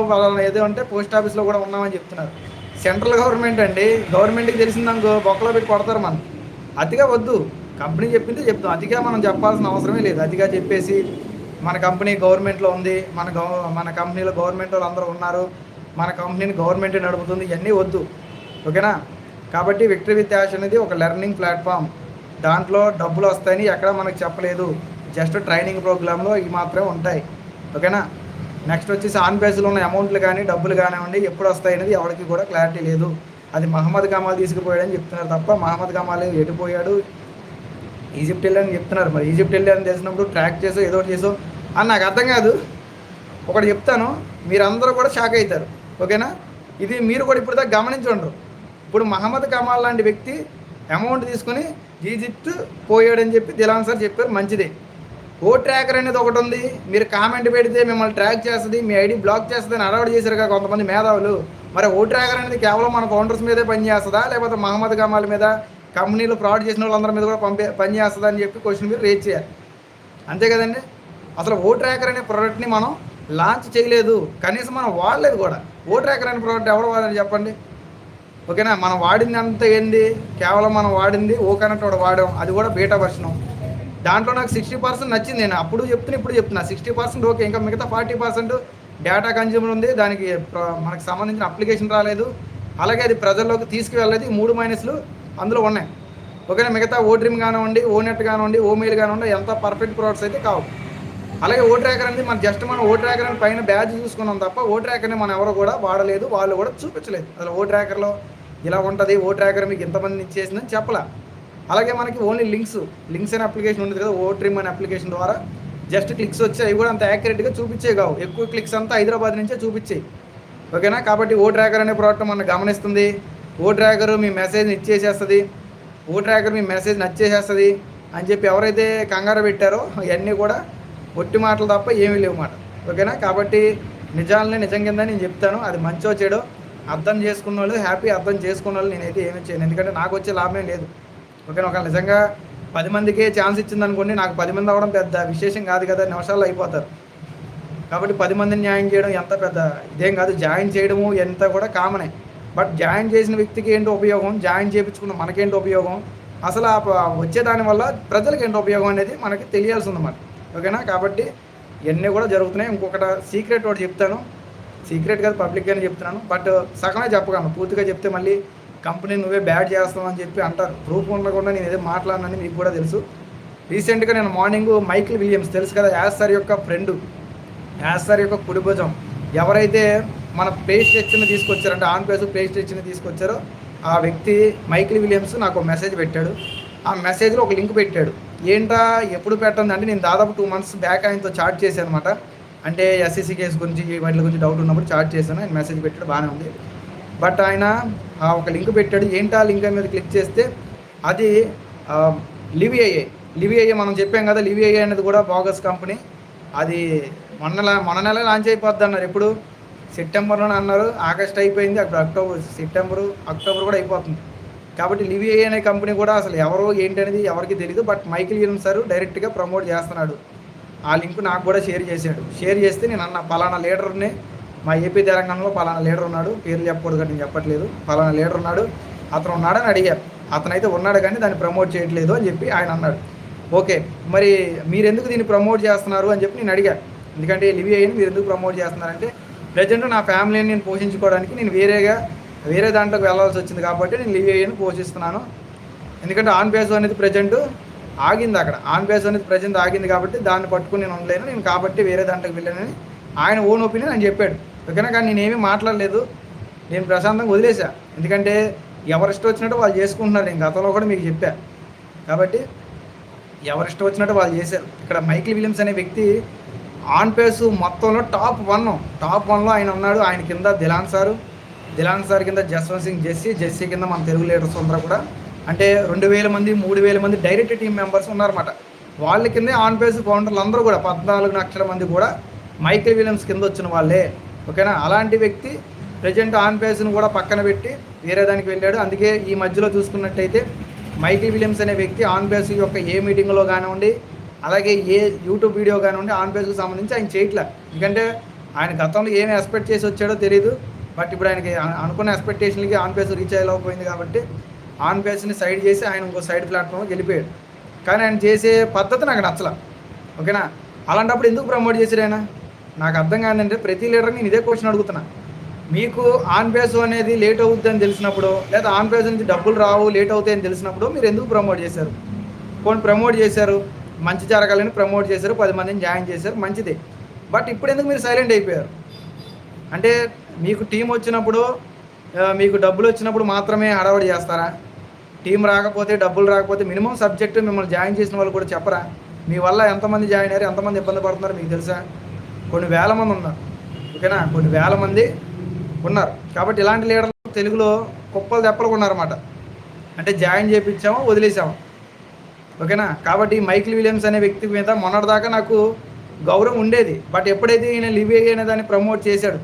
ఏదో అంటే పోస్ట్ ఆఫీస్లో కూడా ఉన్నామని చెప్తున్నారు. సెంట్రల్ గవర్నమెంట్ అండి గవర్నమెంట్కి తెలిసిందనుకో బొక్కలో పెట్టి కొడతారు మనం అతిగా వద్దు. కంపెనీ చెప్పింది చెప్తాం. అతిగా మనం చెప్పాల్సిన అవసరమే లేదు. అతిగా చెప్పేసి మన కంపెనీ గవర్నమెంట్లో ఉంది మన గవ మన కంపెనీలో గవర్నమెంట్ వాళ్ళు అందరూ ఉన్నారు మన కంపెనీని గవర్నమెంటే నడుపుతుంది ఇవన్నీ వద్దు. ఓకేనా? కాబట్టి విక్టరీ విత్ యాష్ అనేది ఒక లెర్నింగ్ ప్లాట్ఫామ్. దాంట్లో డబ్బులు వస్తాయని ఎక్కడ మనకు చెప్పలేదు. జస్ట్ ట్రైనింగ్ ప్రోగ్రాంలో ఇవి మాత్రమే ఉంటాయి. ఓకేనా? నెక్స్ట్ వచ్చేసి ఆన్ బేస్లో ఉన్న అమౌంట్లు కానీ డబ్బులు కానివ్వండి ఎప్పుడు వస్తాయి అనేది ఎవరికి కూడా క్లారిటీ లేదు. అది మహమ్మద్ కమాల్ తీసుకుపోయాడని చెప్తున్నారు తప్ప మహమ్మద్ కమాల్ ఎటుపోయాడు ఈజిప్ట్ వెళ్ళాడని చెప్తున్నారు. మరి ఈజిప్ట్ వెళ్ళాడని తెలిసినప్పుడు ట్రాక్ చేసో ఏదో ఒకటి చేసో? అని నాకు అర్థం కాదు. ఒకటి చెప్తాను. మీరందరూ కూడా షాక్ అవుతారు. ఓకేనా? ఇది మీరు కూడా ఇప్పుడు దాకా గమనించండ్రు. ఇప్పుడు మహమ్మద్ కమాల్ లాంటి వ్యక్తి అమౌంట్ తీసుకుని ఈజిప్ట్ పోయాడని చెప్పి దిలాన్ సార్ చెప్పారు మంచిదే. ఓ ట్రాకర్ అనేది ఒకటి ఉంది. మీరు కామెంట్ పెడితే మిమ్మల్ని ట్రాక్ చేస్తుంది మీ ఐడి బ్లాక్ చేస్తుంది అని అలవాటు చేశారు కదా కొంతమంది మేధావులు. మరి ఓ ట్రాకర్ అనేది కేవలం మన ఫౌండర్స్ మీదే పనిచేస్తుందా లేకపోతే మహమ్మద్ కమాల్ మీద కంపెనీలు ఫ్రాడ్ చేసిన వాళ్ళందరి మీద కూడా పంపే పనిచేస్తుందా అని చెప్పి క్వశ్చన్ మీరు రేజ్ చేయాలి. అంతే కదండి? అసలు ఓ ట్రాకర్ అనే ప్రోడక్ట్ని మనం లాంచ్ చేయలేదు. కనీసం మనం వాడలేదు కూడా. ఓ ట్రాకర్ అనే ప్రోడక్ట్ ఎవరు వాడని చెప్పండి? ఓకేనా? మనం వాడింది అంత ఏంది? కేవలం మనం వాడింది ఓ కనెక్ట్ వాడాం. అది కూడా బీటా వర్షను దాంట్లో నాకు సిక్స్టీ పర్సెంట్ నచ్చింది నేను. అప్పుడు చెప్తున్నా ఇప్పుడు చెప్తున్నా. Sixty percent okay. ఇంకా మిగతా ఫార్టీ పర్సెంట్ డేటా కన్జ్యూమర్ ఉంది. దానికి మనకు సంబంధించిన అప్లికేషన్ రాలేదు. అలాగే అది ప్రజల్లోకి తీసుకువెళ్ళలేదు. మూడు మైనస్లు అందులో ఉన్నాయి. ఓకేనా? మిగతా ఓ డ్రీమ్ కానివ్వండి ఓ నెట్ కానివ్వండి ఓ మెయిల్ కానివ్వండి ఎంత పర్ఫెక్ట్ ప్రోడక్ట్స్ అయితే కావు. అలాగే ఓ ట్రాకర్ అనేది మన జస్ట్ మనం ఓ ట్రాకర్ అని పైన బ్యాచ్ చూసుకున్నాం తప్ప ఓ ట్రాకర్ని మనం ఎవరు కూడా వాడలేదు. వాళ్ళు కూడా చూపించలేదు. అసలు ఓ ట్రాకర్లో ఇలా ఉంటుంది ఓ ట్రాకర్ మీకు ఎంతమంది ఇచ్చేసిందని చెప్పలా. అలాగే మనకి ఓన్లీ లింక్స్ లింక్స్ అనే అప్లికేషన్ ఉంటుంది కదా ఓ ట్రిమ్ అనే అప్లికేషన్ ద్వారా. జస్ట్ క్లిక్స్ వచ్చాయి అవి కూడా అంత యాక్యురేట్గా చూపించేవి కావు. ఎక్కువ క్లిక్స్ అంతా హైదరాబాద్ నుంచే చూపించాయి. ఓకేనా? కాబట్టి ఓ ట్రాకర్ అనే ప్రోడక్ట్ మనం గమనిస్తుంది. ఓ ట్రాకర్ మీ మెసేజ్ని ఇచ్చేసేస్తుంది. ఓ ట్రాకర్ మీ మెసేజ్ నచ్చేసేస్తుంది అని చెప్పి ఎవరైతే కంగారు పెట్టారో అవన్నీ కూడా ఒట్టి మాటలు తప్ప ఏమీ లేవు మాట. ఓకేనా? కాబట్టి నిజాలని నిజం కింద నేను చెప్తాను. అది మంచో చెడో అర్థం చేసుకున్న వాళ్ళు హ్యాపీ అర్థం చేసుకున్న వాళ్ళు నేనైతే ఏమీ చేయను. ఎందుకంటే నాకు వచ్చే లాభమే లేదు. ఓకేనా? ఒక నిజంగా పది మందికే ఛాన్స్ ఇచ్చింది అనుకోండి నాకు పది మంది అవ్వడం పెద్ద విశేషం కాదు కదా నిమిషాల్లో అయిపోతారు. కాబట్టి పది మందిని న్యాయం చేయడం ఎంత పెద్ద ఇదేం కాదు. జాయిన్ చేయడము ఎంత కూడా కామనే బట్ జాయిన్ చేసిన వ్యక్తికి ఏంటి ఉపయోగం? జాయిన్ చేయించుకున్న మనకేంటి ఉపయోగం? అసలు వచ్చే దానివల్ల ప్రజలకు ఏంటి ఉపయోగం అనేది మనకి తెలియాల్సి ఉందన్నమాట ఓకేనా? కాబట్టి ఇవన్నీ కూడా జరుగుతున్నాయి. ఇంకొకటి సీక్రెట్ ఒకటి చెప్తాను. సీక్రెట్ కాదు పబ్లిక్గానే చెప్తున్నాను. బట్ సగమే చెప్పగలను. పూర్తిగా చెప్తే మళ్ళీ కంపెనీ నువ్వే బ్యాడ్ చేస్తావు అని చెప్పి అంటారు. ప్రూఫ్ ఉండకుండా నేను ఏదో మాట్లాడినని మీకు కూడా తెలుసు. రీసెంట్గా నేను మార్నింగ్ మైకిల్ విలియమ్స్ తెలుసు కదా యాస్ సార్ యొక్క ఫ్రెండ్. యాస్ సార్ యొక్క కుడిభుజం ఎవరైతే మన ప్లే స్టేషన్ తీసుకొచ్చారంటే ఆన్ పేస్ ప్లే స్టేషన్ తీసుకొచ్చారో ఆ వ్యక్తి మైకిల్ విలియమ్స్ నాకు మెసేజ్ పెట్టాడు. ఆ మెసేజ్లో ఒక లింక్ పెట్టాడు. ఏంటా ఎప్పుడు పెట్టండి అంటే నేను దాదాపు టూ మంత్స్ బ్యాక్ ఆయనతో చార్ట్ చేశాను అనమాట అంటే ఎస్ఎస్సి కేసు గురించి వాటి గురించి డౌట్ ఉన్నప్పుడు చార్ట్ చేశాను. ఆయన మెసేజ్ పెట్టాడు బాగానే ఉంది. బట్ ఆయన ఆ ఒక లింక్ పెట్టాడు. ఏంటా లింక్ మీద క్లిక్ చేస్తే అది లివిఐఏ లివిఐఏ మనం చెప్పాం కదా లివిఐఏ అనేది కూడా బాగస్ కంపెనీ అది మొన్న మొన్న నెల లాంచ్ అయిపోద్ది అన్నారు. ఎప్పుడు? సెప్టెంబర్లోనే అన్నారు. ఆగస్ట్ అయిపోయింది. అప్పుడు అక్టోబర్ సెప్టెంబరు అక్టోబర్ కూడా అయిపోతుంది. కాబట్టి లివిఐ అనే కంపెనీ కూడా అసలు ఎవరు ఏంటి అనేది ఎవరికి తెలియదు బట్ మైకిల్ యూన్ సార్ డైరెక్ట్గా ప్రమోట్ చేస్తున్నాడు. ఆ లింక్ నాకు కూడా షేర్ చేశాడు. షేర్ చేస్తే నేను అన్న పలానా లీడర్ని మా ఏపీ తెలంగాణలో పలానా లీడర్ ఉన్నాడు. పేర్లు చెప్పకూడదు కానీ నేను చెప్పట్లేదు. పలానా లీడర్ ఉన్నాడు. అతను ఉన్నాడని అడిగారు. అతనైతే ఉన్నాడు కానీ దాన్ని ప్రమోట్ చేయట్లేదు అని చెప్పి ఆయన అన్నాడు. ఓకే మరి మీరెందుకు దీన్ని ప్రమోట్ చేస్తున్నారు అని చెప్పి నేను అడిగాను ఎందుకంటే లివి అయ్యని మీరు ఎందుకు ప్రమోట్ చేస్తున్నారంటే ప్రజెంట్ నా ఫ్యామిలీని నేను పోషించుకోవడానికి నేను వేరేగా వేరే దాంట్లోకి వెళ్ళాల్సి వచ్చింది కాబట్టి నేను లివి అయ్యని పోషిస్తున్నాను. ఎందుకంటే ఆన్ బేస్ అనేది ప్రజెంట్ ఆగింది అక్కడ. ఆన్ పేస్ అనేది ప్రజెంట్ ఆగింది కాబట్టి దాన్ని పట్టుకుని నేను ఉండలేను. నేను కాబట్టి వేరే దాంట్లోకి వెళ్ళానని ఆయన ఓన్ ఒపీనియన్ అని చెప్పాడు. ఓకేనా? కానీ నేనేమీ మాట్లాడలేదు. నేను ప్రశాంతంగా వదిలేసా ఎందుకంటే ఎవరు ఇష్టం వచ్చినట్టు వాళ్ళు చేసుకుంటున్నారు. నేను గతంలో కూడా మీకు చెప్పా. కాబట్టి ఎవరు ఇష్టం వచ్చినట్టు వాళ్ళు చేశారు. ఇక్కడ మైకిల్ విలియమ్స్ అనే వ్యక్తి ఆన్ పేస్ మొత్తంలో టాప్ వన్. టాప్ వన్లో ఆయన ఉన్నాడు. ఆయన కింద దిలాన్ సారు. దిలాన్ సార్ కింద జస్వంత్ సింగ్ జెస్సీ. జెస్సీ కింద మన తెలుగు లీడర్స్ అందరూ కూడా అంటే రెండు వేల మంది మూడు వేల మంది డైరెక్ట్ టీం మెంబర్స్ ఉన్నారన్నమాట. వాళ్ళ కిందే ఆన్ పేస్ ఫౌండర్లు అందరూ కూడా పద్నాలుగు లక్షల మంది కూడా మైకిల్ విలియమ్స్ కింద వచ్చిన వాళ్ళే. ఓకేనా? అలాంటి వ్యక్తి ప్రజెంట్ ఆన్ పేస్ని కూడా పక్కన పెట్టి వేరే దానికి వెళ్ళాడు. అందుకే ఈ మధ్యలో చూసుకున్నట్టయితే మైకిల్ విలియమ్స్ అనే వ్యక్తి ఆన్ బేస్ యొక్క ఏ మీటింగ్లో కానివ్వండి అలాగే ఏ యూట్యూబ్ వీడియో కానివ్వండి ఆన్ బేస్కి సంబంధించి ఆయన చేయట్లే. ఎందుకంటే ఆయన గతంలో ఏమి ఎక్స్పెక్ట్ చేసి వచ్చాడో తెలియదు బట్ ఇప్పుడు ఆయనకి అనుకున్న ఎక్స్పెక్టేషన్కి ఆన్ బేస్ రీచ్ అయ్యలేకపోయింది కాబట్టి ఆన్ బేస్ని సైడ్ చేసి ఆయన ఇంకో సైడ్ ప్లాట్ఫామ్కి వెళ్ళిపోయాడు కానీ ఆయన చేసే పద్ధతి నాకు నచ్చల. ఓకేనా? అలాంటప్పుడు ఎందుకు ప్రమోట్ చేశారు ఆయన? నాకు అర్థం కాదంటే ప్రతి లీడర్ని నేను ఇదే క్వశ్చన్ అడుగుతున్నా. మీకు ఆన్ బేస్ అనేది లేట్ అవుద్దని తెలిసినప్పుడు లేదా ఆన్ బేస్ నుంచి డబ్బులు రావు లేట్ అవుతాయని తెలిసినప్పుడు మీరు ఎందుకు ప్రమోట్ చేశారు? కొన్ని ప్రమోట్ చేశారు మంచి జరగాలని ప్రమోట్ చేశారు పది మందిని జాయిన్ చేశారు మంచిదే. బట్ ఇప్పుడు ఎందుకు మీరు సైలెంట్ అయిపోయారు? అంటే మీకు టీం వచ్చినప్పుడు మీకు డబ్బులు వచ్చినప్పుడు మాత్రమే హడావడి చేస్తారా? టీం రాకపోతే డబ్బులు రాకపోతే మినిమం సబ్జెక్టు మిమ్మల్ని జాయిన్ చేసిన వాళ్ళు కూడా చెప్పరా? మీ వల్ల ఎంతమంది జాయిన్ అయ్యారు ఎంతమంది ఇబ్బంది పడుతున్నారు మీకు తెలుసా? కొన్ని వేల మంది ఉన్నారు ఓకేనా? కొన్ని వేల మంది ఉన్నారు. కాబట్టి ఇలాంటి లీడర్లు తెలుగులో కుప్పలు దెప్పలు ఉన్నారన్నమాట అంటే జాయిన్ చేయించాము వదిలేసాము ఓకేనా? కాబట్టి మైకిల్ విలియమ్స్ అనే వ్యక్తి మీద మొన్నటిదాకా నాకు గౌరవం ఉండేది. బట్ ఎప్పుడైతే ఈయన లివ్ అయ్యే దాన్ని ప్రమోట్ చేశాడు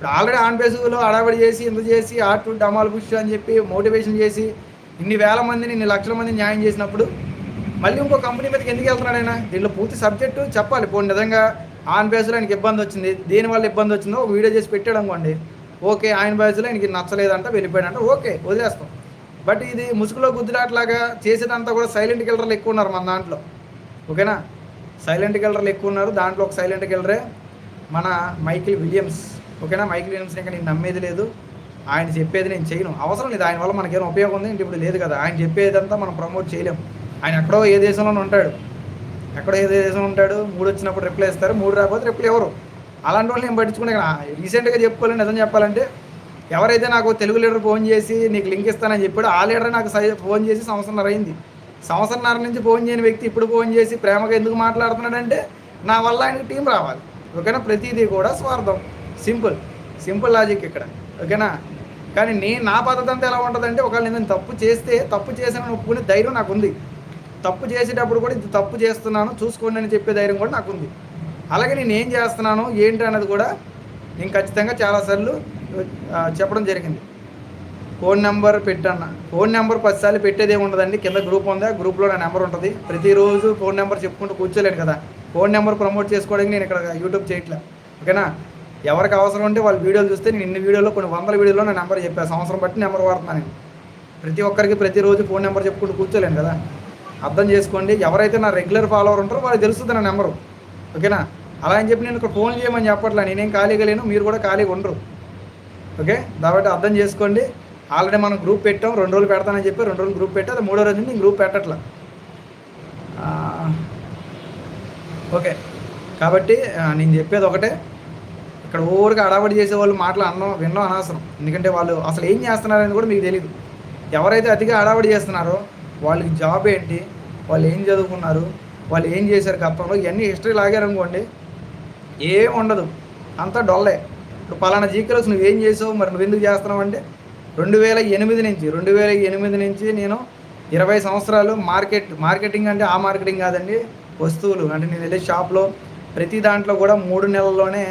ఇప్పుడు ఆల్రెడీ ఆన్ బేసులో అడబడి చేసి ఇంత చేసి ఆర్ట్ డమాల్ బుష్ అని చెప్పి మోటివేషన్ చేసి ఇన్ని వేల మందిని ఇన్ని లక్షల మందిని న్యాయం చేసినప్పుడు మళ్ళీ ఇంకో కంపెనీ మీదకి ఎందుకు వెళ్తున్నాడు ఆయన? దీంట్లో పూర్తి సబ్జెక్టు చెప్పాలి. పోనీ నిజంగా ఆన్ బేస్లో ఆయనకి ఇబ్బంది వచ్చింది. దేనివల్ల ఇబ్బంది వచ్చిందో ఒక వీడియో చేసి పెట్టాడు అనుకోండి. ఓకే ఆయన బేస్లో ఆయనకి నచ్చలేదంట వెళ్ళిపోయాడంట ఓకే వదిలేస్తాం. బట్ ఇది ముసుగులో గుద్దులాట్లాగా చేసేదంతా కూడా సైలెంట్ కిల్లర్లు ఎక్కువ ఉన్నారు మన దాంట్లో. ఓకేనా? సైలెంట్ కిల్లర్లు ఎక్కువ ఉన్నారు. దాంట్లో ఒక సైలెంట్ కిల్లరే మన మైకిల్ విలియమ్స్. ఓకేనా? మైకిల్ విలియమ్స్ ఇంకా నేను నమ్మేది లేదు. ఆయన చెప్పేది నేను చేయను. అవసరం లేదు. ఆయన వల్ల మనకేం ఉపయోగం ఉంది? అంటే ఇప్పుడు లేదు కదా. ఆయన చెప్పేదంతా మనం ప్రమోట్ చేయలేం. ఆయన ఎక్కడో ఏ దేశంలోనే ఉంటాడు. ఎక్కడో ఏ దేశంలో ఉంటాడు? మూడు వచ్చినప్పుడు రిప్లై ఇస్తారు. మూడు రాకపోతే రిప్లై ఎవరు అలాంటి వాళ్ళు నేను పట్టించుకునే. రీసెంట్గా చెప్పుకోవాలి నిజం చెప్పాలంటే ఎవరైతే నాకు తెలుగు లీడర్ ఫోన్ చేసి నీకు లింక్ ఇస్తానని చెప్పాడు ఆ లీడర్ నాకు ఫోన్ చేసి సంవత్సరంన్నర అయింది. సంవత్సరంన్నర నుంచి ఫోన్ చేయని వ్యక్తి ఇప్పుడు ఫోన్ చేసి ప్రేమగా ఎందుకు మాట్లాడుతున్నాడంటే నా వల్ల ఆయనకి టీం రావాలి. ఓకేనా? ప్రతిదీ కూడా స్వార్థం. సింపుల్ సింపుల్ లాజిక్ ఇక్కడ ఓకేనా? కానీ నేను నా పద్ధతి అంతా ఎలా ఉంటుందంటే ఒకవేళ నేను తప్పు చేస్తే తప్పు చేసిన ఒప్పుకునే ధైర్యం నాకు ఉంది తప్పు చేసేటప్పుడు కూడా ఇది తప్పు చేస్తున్నాను చూసుకోండి అని చెప్పే ధైర్యం కూడా నాకు ఉంది అలాగే నేను ఏం చేస్తున్నాను ఏంటి అన్నది కూడా నేను ఖచ్చితంగా చాలాసార్లు చెప్పడం జరిగింది. ఫోన్ నెంబర్ పెట్టన్న ఫోన్ నెంబర్ పదిసార్లు పెట్టేది ఉండదండి కింద గ్రూప్ ఉంది ఆ గ్రూప్లో నా నెంబర్ ఉంటుంది. ప్రతిరోజు ఫోన్ నెంబర్ చెప్పుకుంటూ కూర్చోలేను కదా. ఫోన్ నెంబర్ ప్రమోట్ చేసుకోవడానికి నేను ఇక్కడ యూట్యూబ్ చేయట్లే ఓకేనా? ఎవరికి అవసరం ఉంటే వాళ్ళ వీడియోలు చూస్తే నేను ఇన్ని వీడియోలో కొన్ని వందల వీడియోలో నా నెంబర్ చెప్పాను సంవత్సరం బట్టి నెంబర్ వాడుతున్నాను నేను. ప్రతి ఒక్కరికి ప్రతిరోజు ఫోన్ నెంబర్ చెప్పుకుంటూ కూర్చోలేను కదా. అర్థం చేసుకోండి ఎవరైతే నా రెగ్యులర్ ఫాలోవర్ ఉంటారో వాళ్ళకి తెలుస్తుంది నా నెంబరు. ఓకేనా? అలా అని చెప్పి నేను ఇక్కడ ఫోన్ చేయమని చెప్పట్లే. నేనేం ఖాళీగా లేను మీరు కూడా ఖాళీగా ఉండరు. ఓకే? కాబట్టి అర్థం చేసుకోండి. ఆల్రెడీ మనం గ్రూప్ పెట్టాం రెండు రోజులు పెడతానని చెప్పి రెండు రోజులు గ్రూప్ పెట్టా అది మూడో రోజు నుంచి గ్రూప్ పెట్టట్లా. ఓకే. కాబట్టి నేను చెప్పేది ఒకటే. ఇక్కడ ఊరికి అడావడి చేసే వాళ్ళు మాటలు అన్నం వినడం అనవసరం. ఎందుకంటే వాళ్ళు అసలు ఏం చేస్తున్నారని కూడా మీకు తెలియదు ఎవరైతే అతిగా అడావడి చేస్తున్నారో వాళ్ళకి జాబ్ ఏంటి వాళ్ళు ఏం చదువుకున్నారు వాళ్ళు ఏం చేశారు గతంలో ఇవన్నీ హిస్టరీ లాగారనుకోండి ఏం ఉండదు. అంతా డొల్లే. ఇప్పుడు పలానా జీకేలోస్ నువ్వేం చేసావు మరి నువ్వు ఎందుకు చేస్తున్నావు అంటే రెండు వేల ఎనిమిది నుంచి రెండు వేల ఎనిమిది నుంచి నేను ఇరవై సంవత్సరాలు మార్కెట్ మార్కెటింగ్ అంటే ఆ మార్కెటింగ్ కాదండి వస్తువులు. అంటే నేను వెళ్ళే షాప్లో ప్రతి దాంట్లో కూడా మూడు నెలల్లోనే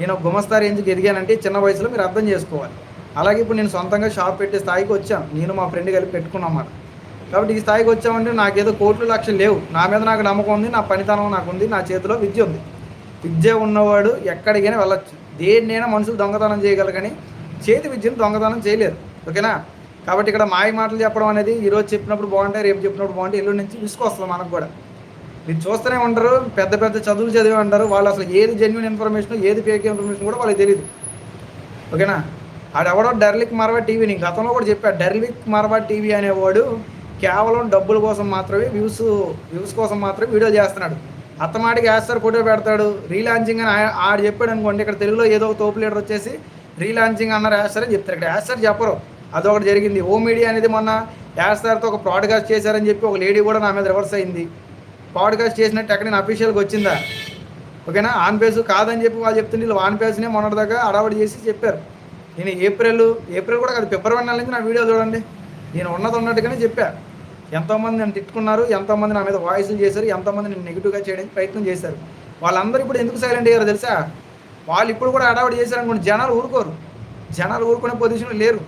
నేను ఒక గుమస్తా రేంజ్కి ఎదిగానంటే చిన్న వయసులో మీరు అర్థం చేసుకోవాలి. అలాగే ఇప్పుడు నేను సొంతంగా షాప్ పెట్టే స్థాయికి వచ్చాను. నేను మా ఫ్రెండ్ కలిపి పెట్టుకున్నాం అన్నమాట కాబట్టి ఈ స్థాయికి వచ్చామంటే నాకేదో కోట్లు లక్షలు లేవు. నా మీద నాకు నమ్మకం ఉంది నా పనితనం నాకు ఉంది నా చేతిలో విద్య ఉంది. విద్య ఉన్నవాడు ఎక్కడికైనా వెళ్ళొచ్చు. దేన్నైనా మనుషులు దొంగతనం చేయగలరు కానీ చేతి విద్యను దొంగతనం చేయలేరు. ఓకేనా? కాబట్టి ఇక్కడ మాయ మాటలు చెప్పడం అనేది ఈరోజు చెప్పినప్పుడు బాగుంటాయి రేపు చెప్పినప్పుడు బాగుంటాయి. ఎల్లుండి నుంచి విసుకొస్తుంది మనకు కూడా. మీరు చూస్తూనే ఉంటారు పెద్ద పెద్ద చదువులు చదివి ఉంటారు వాళ్ళు అసలు ఏది జెన్యున్ ఇన్ఫర్మేషన్ ఏది ఫేక్ ఇన్ఫర్మేషన్ కూడా వాళ్ళకి తెలియదు ఓకేనా? ఆడెవడో డర్లిక్ మార్వా టీవీ నేను గతంలో కూడా చెప్పాడు డర్లిక్ మార్వా టీవీ అనేవాడు కేవలం డబ్బుల కోసం మాత్రమే వ్యూస్ వ్యూస్ కోసం మాత్రమే వీడియో చేస్తున్నాడు. అత్తమాటికి వేస్తారు ఫోటో పెడతాడు రీలాంచింగ్ అని ఆడు చెప్పాడు అనుకోండి ఇక్కడ తెలుగులో ఏదో ఒక తోపు లీడర్ వచ్చేసి రీలాంచింగ్ అన్నారు వేస్తారని చెప్తారు. ఇక్కడ వేస్తారు చెప్పరు అదొకటి జరిగింది. ఓ మీడియా అనేది మొన్న వేస్తారుతో ఒక ప్రాడ్కాస్ట్ చేశారని చెప్పి ఒక లేడీ కూడా నా మీద రివర్స్ అయింది. పాడ్కాస్ట్ చేసినట్టు ఎక్కడ నేను అఫీషియల్గా వచ్చిందా? ఓకేనా? ఆన్ పేస్ కాదని చెప్పి వాళ్ళు చెప్తుంటే వీళ్ళు ఆన్ మొన్నటి దాకా అడవాడి చేసి చెప్పారు. నేను ఏప్రిల్ ఏప్రిల్ కూడా కాదు ఫిబ్రవరి నెల నుంచి నా వీడియో చూడండి. నేను ఉన్నది ఉన్నట్టుగానే చెప్పా. ఎంతోమంది నన్ను తిట్టుకున్నారు ఎంతోమంది నా మీద వాయిస్లు చేశారు ఎంతోమంది నేను నెగిటివ్గా చేయడానికి ప్రయత్నం చేశారు. వాళ్ళందరూ ఇప్పుడు ఎందుకు సైలెంట్ అయ్యారు తెలుసా? వాళ్ళు ఇప్పుడు కూడా అడావడి చేశారు అనుకోండి జనాలు ఊరుకోరు. జనాలు ఊరుకునే పొజిషన్లో లేరు.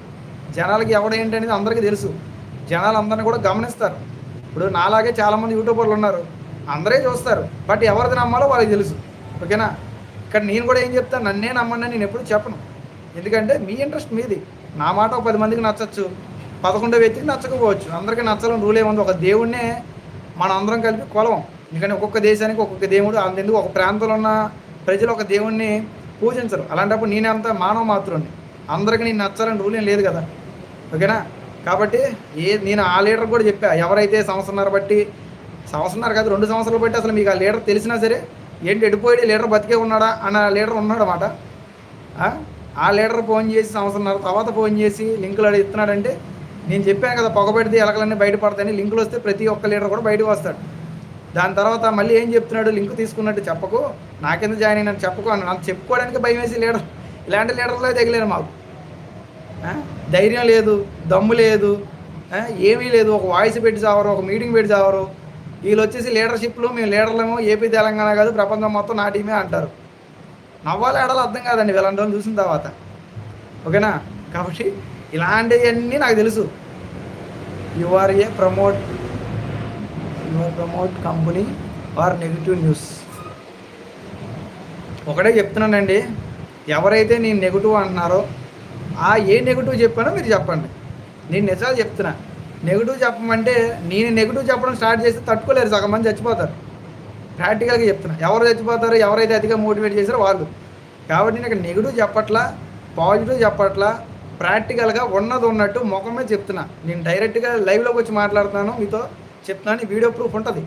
జనాలకి ఎవడేంటి అనేది అందరికీ తెలుసు. జనాలు అందరిని కూడా గమనిస్తారు. ఇప్పుడు నాలాగే చాలామంది యూట్యూబర్లు ఉన్నారు. అందరే చూస్తారు. బట్ ఎవరిది నమ్మాలో వాళ్ళకి తెలుసు. ఓకేనా? ఇక్కడ నేను కూడా ఏం చెప్తాను నన్నే నమ్మండి నేను ఎప్పుడు చెప్పను. ఎందుకంటే మీ ఇంట్రెస్ట్ మీది. నా మాట ఒక పది మందికి నచ్చచ్చు. పదకొండో వ్యక్తికి నచ్చకపోవచ్చు. అందరికీ నచ్చాలని రూల్ ఏముంది? ఒక దేవుణ్ణే మనం అందరం కలిపి కొలవం. ఎందుకంటే ఒక్కొక్క దేశానికి ఒక్కొక్క దేవుడు అందుకు ఒక ప్రాంతంలో ఉన్న ప్రజలు ఒక దేవుణ్ణి పూజించరు. అలాంటప్పుడు నేనంత మానవ మాత్రుణ్ణి? అందరికీ నేను నచ్చాలని రూల్ ఏం లేదు కదా. ఓకేనా? కాబట్టి ఏ నేను ఆ లీడర్ కూడా చెప్పా ఎవరైతే సంవత్సరంన్నర బట్టి సంవత్సరంన్నర కాదు రెండు సంవత్సరాలు బట్టి అసలు మీకు ఆ లీడర్ తెలిసినా సరే ఏంటి ఎడిపోయాడు లీడర్ బతికే ఉన్నాడా అన్న లీడర్ ఉన్నాడనమాట ఆ? లీడర్ ఫోన్ చేసి సంవత్సరంన్నర తర్వాత ఫోన్ చేసి లింకులు అడిగి ఇస్తున్నాడంటే నేను చెప్పాను కదా పొగ పెడితే ఎలకలన్నీ బయటపడతాయని లింకులు వస్తే ప్రతి ఒక్క లీడర్ కూడా బయటకు వస్తాడు. దాని తర్వాత మళ్ళీ ఏం చెప్తున్నాడు లింక్ తీసుకున్నట్టు చెప్పకు నాకెందుకు జాయిన్ అయినట్టు చెప్పకు అని నాకు చెప్పుకోవడానికి భయం వేసి లీడర్ ఇలాంటి లీడర్లే తగిలేరు మాకు. ధైర్యం లేదు దమ్ము లేదు ఏమీ లేదు. ఒక వాయిస్ పెట్టి చావరు ఒక మీటింగ్ పెట్టి చావరు. వీళ్ళు వచ్చేసి లీడర్షిప్లు మేము లీడర్లేమో ఏపీ తెలంగాణ కాదు ప్రపంచం మొత్తం నా టీమే అంటారు. నవ్వాలి ఆడాలి అర్థం కాదండి వీళ్ళని రోజులు చూసిన తర్వాత. ఓకేనా? కాబట్టి ఇలాంటివన్నీ నాకు తెలుసు. You are a promote your promote company or negative news ఒకటే చెప్తున్నానండి. ఎవరైతే నేను నెగిటివ్ అంటున్నారో ఆ ఏ నెగిటివ్ చెప్పానో మీరు చెప్పండి. నేను నిజాలు చెప్తున్నా. నెగిటివ్ చెప్పమంటే నేను నెగిటివ్ చెప్పడం స్టార్ట్ చేస్తే తట్టుకోలేరు సగం మంది చచ్చిపోతారు. ప్రాక్టికల్గా చెప్తున్నా. ఎవరు చచ్చిపోతారు ఎవరైతే అతిగా మోటివేట్ చేశారో వాళ్ళు. కాబట్టి నేను ఇక్కడ నెగిటివ్ చెప్పట్లా పాజిటివ్ చెప్పట్లా ప్రాక్టికల్గా ఉన్నది ఉన్నట్టు ముఖం చెప్తున్నా. నేను డైరెక్ట్గా లైవ్లోకి వచ్చి మాట్లాడుతున్నాను మీతో చెప్తున్నాను వీడియో ప్రూఫ్ ఉంటుంది.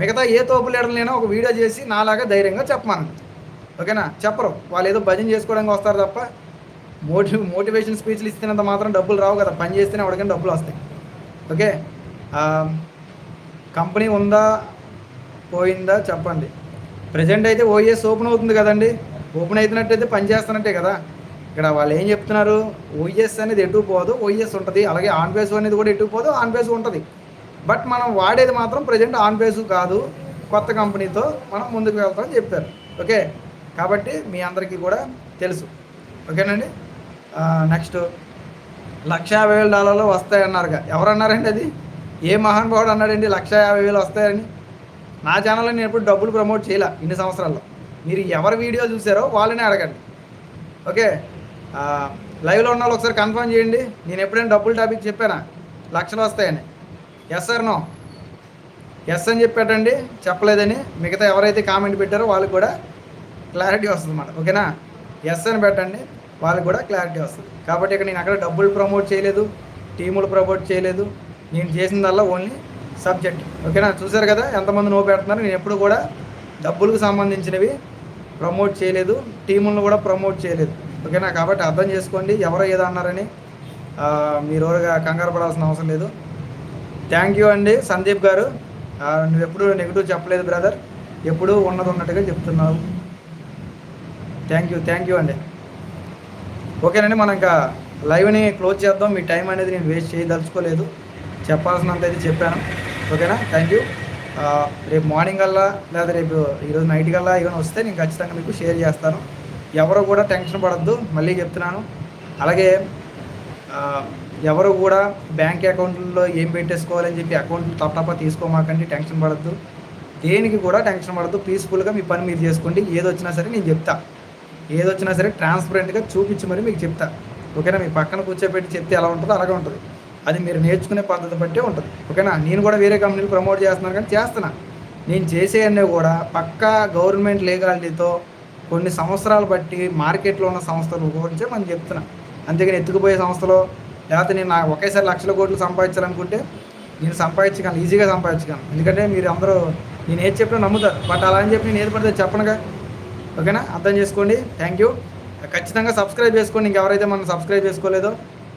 మిగతా ఏ తోపు లీడర్లైనా ఒక వీడియో చేసి నాలాగా ధైర్యంగా చెప్పమను ఓకేనా? చెప్పరు. వాళ్ళు ఏదో భజన చేసుకోవడానికి వస్తారు తప్ప మోటి మోటివేషన్ స్పీచ్లు ఇస్తున్నంత మాత్రం డబ్బులు రావు కదా. పని చేస్తేనే ఎవరికైనా డబ్బులు వస్తాయి. ఓకే? కంపెనీ ఉందా? పోయిందా? చెప్పండి. ప్రజెంట్ అయితే ఓఎస్ ఓపెన్ అవుతుంది కదండి. ఓపెన్ అవుతున్నట్టయితే పని చేస్తున్నట్టే కదా. ఇక్కడ వాళ్ళు ఏం చెప్తున్నారు? ఓఎస్ అనేది ఎటు పోదు ఓఎస్ ఉంటుంది. అలాగే ఆన్ బేస్ అనేది కూడా ఎటు పోదు ఆన్ బేస్ ఉంటుంది. బట్ మనం వాడేది మాత్రం ప్రజెంట్ ఆన్ బేస్ కాదు. కొత్త కంపెనీతో మనం ముందుకు వెళ్తామని చెప్పారు. ఓకే? కాబట్టి మీ అందరికీ కూడా తెలుసు. ఓకేనండి? నెక్స్ట్ లక్ష యాభై వేల డాలర్లు వస్తాయన్నారుగా. ఎవరు అన్నారండి అది? ఏ మహానుభావుడు అన్నాడండి లక్ష యాభై వేలు వస్తాయని? నా ఛానల్లో నేను ఎప్పుడు డబ్బులు ప్రమోట్ చేయలే ఇన్ని సంవత్సరాల్లో. మీరు ఎవరి వీడియో చూసారో వాళ్ళనే అడగండి. ఓకే? లైవ్లో ఉన్న వాళ్ళు ఒకసారి కన్ఫర్మ్ చేయండి. నేను ఎప్పుడైనా డబ్బులు టాపిక్ చెప్పానా? లక్షలు వస్తాయని. ఎస్ సార్ నో ఎస్ అని చెప్పాడండి. చెప్పలేదని. మిగతా ఎవరైతే కామెంట్ పెట్టారో వాళ్ళకి కూడా క్లారిటీ వస్తుంది అన్నమాట ఓకేనా? ఎస్ అని పెట్టండి. వాళ్ళకి కూడా క్లారిటీ వస్తుంది. కాబట్టి ఇక్కడ నేను అక్కడ డబ్బులు ప్రమోట్ చేయలేదు టీములు ప్రమోట్ చేయలేదు. నేను చేసిందల్లా ఓన్లీ సబ్జెక్ట్ ఓకేనా చూసారు కదా? ఎంతమంది నో పెడుతున్నారు? నేను ఎప్పుడు కూడా డబ్బులకు సంబంధించినవి ప్రమోట్ చేయలేదు టీములను కూడా ప్రమోట్ చేయలేదు. ఓకేనా కాబట్టి అర్థం చేసుకోండి ఎవరో ఏదో అన్నారని మీరు ఎవరుగా కంగారు పడాల్సిన అవసరం లేదు. థ్యాంక్ యూ అండి సందీప్ గారు. నువ్వు ఎప్పుడు నెగిటివ్ చెప్పలేదు బ్రదర్ ఎప్పుడు ఉన్నది ఉన్నట్టుగా చెప్తున్నావు. థ్యాంక్ యూ థ్యాంక్ యూ అండి. ఓకేనండి మనం ఇంకా లైవ్ని క్లోజ్ చేద్దాం. మీ టైం అనేది నేను వేస్ట్ చేయదలుచుకోలేదు. చెప్పాల్సినంత అయితే చెప్పాను. ఓకేనా? థ్యాంక్ యూ రేపు మార్నింగ్ కల్లా లేదా రేపు ఈరోజు నైట్ కల్లా ఏమైనా వస్తే నేను ఖచ్చితంగా మీకు షేర్ చేస్తాను. ఎవరు కూడా టెన్షన్ పడద్దు. మళ్ళీ చెప్తున్నాను. అలాగే ఎవరు కూడా బ్యాంక్ అకౌంట్లో ఏం పెట్టేసుకోవాలని చెప్పి అకౌంట్ తప్ప తీసుకోమాకండి. టెన్షన్ పడద్దు. దేనికి కూడా టెన్షన్ పడద్దు. పీస్ఫుల్గా మీ పని మీరు చేసుకోండి. ఏది వచ్చినా సరే నేను చెప్తా. ఏది వచ్చినా సరే ట్రాన్స్పరెంట్గా చూపించి మరి మీకు చెప్తా. ఓకేనా? మీ పక్కన కూర్చోబెట్టి చెప్తే ఎలా ఉంటుందో అలాగే ఉంటుంది. అది మీరు నేర్చుకునే పద్ధతి బట్టే ఉంటుంది. ఓకేనా? నేను కూడా వేరే కంపెనీలు ప్రమోట్ చేస్తున్నాను కానీ చేస్తున్నా. నేను చేసేవన్నీ కూడా పక్కా గవర్నమెంట్ లీగాలిటీతో కొన్ని సంవత్సరాలు బట్టి మార్కెట్లో ఉన్న సంస్థలు గురించి మనం చెప్తున్నా. అంతేగాని ఎత్తుకుపోయే సంస్థలో లేకపోతే నేను నా ఒకేసారి లక్షల కోట్లు సంపాదించాలనుకుంటే నేను సంపాదించగలను ఈజీగా సంపాదించగలను. ఎందుకంటే మీరు అందరూ నేను ఏది చెప్పినా నమ్ముతారు. బట్ అలా అని చెప్పి నేను ఏది పడితే చెప్పనుగా. ఓకేనా? అర్థం చేసుకోండి. థ్యాంక్ యూ ఖచ్చితంగా సబ్స్క్రైబ్ చేసుకోండి. ఇంకెవరైతే మనం సబ్స్క్రైబ్ చేసుకోలేదో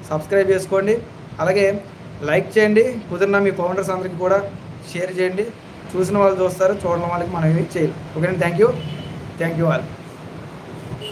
సబ్స్క్రైబ్ చేసుకోండి. అలాగే లైక్ చేయండి. కుదిరిన మీ ఫౌండర్స్ అందరికీ కూడా షేర్ చేయండి. చూసిన వాళ్ళు చూస్తారు చూడడం వాళ్ళకి మనం ఏమి చేయాలి. ఓకేనా? థ్యాంక్ యూ థ్యాంక్ యూ వాళ్ళు